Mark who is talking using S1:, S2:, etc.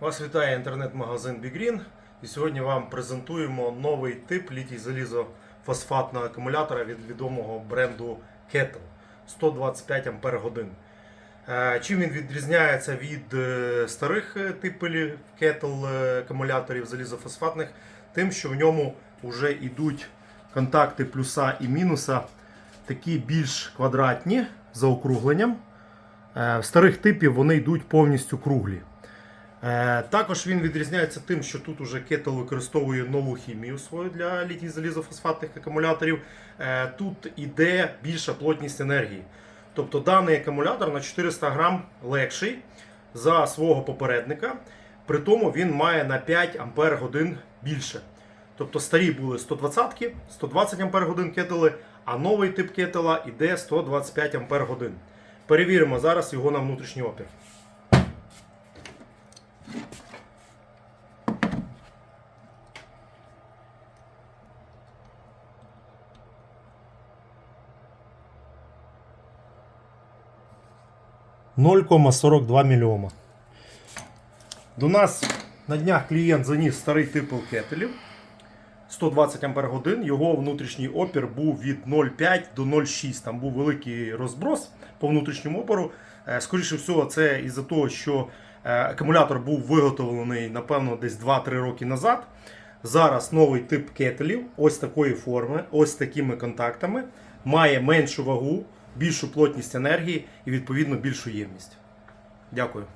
S1: Вас вітає інтернет-магазин BigGreen. І сьогодні вам презентуємо новий тип літій залізофосфатного акумулятора від відомого бренду Kettle 125 Ампер годин. Е, Чим він відрізняється від е, старих е, типів Kettle акумуляторів залізофосфатних? Тим, що в ньому вже йдуть контакти плюса і мінуса, такі більш квадратні за округленням. В старих типів вони йдуть повністю круглі. Е, Також він відрізняється тим, що тут уже Кетл використовує нову хімію свою для літій залізофосфатних акумуляторів. Е, Тут іде більша плотність енергії. Тобто даний акумулятор на 400 грам легший за свого попередника. При тому він має на 5 ампер годин більше. Тобто старі були 120 120 ампер годин кетели, а новий тип кетела іде 125 ампер годин. Перевіримо зараз його на внутрішній опір. «0,42 мільйома. До нас на днях клієнт заніс старий тип кетелів 120 Ампер годин. Його внутрішній опір був від 0,5 до 0,6. Там був великий розброс по внутрішньому опору. Е, Скоріше всього, це із-за того, що е, акумулятор був виготовлений, напевно, десь 2-3 роки назад. Зараз новий тип кетелів, ось такої форми, ось такими контактами, має меншу вагу, більшу плотність енергії і відповідно більшу ємність. Дякую.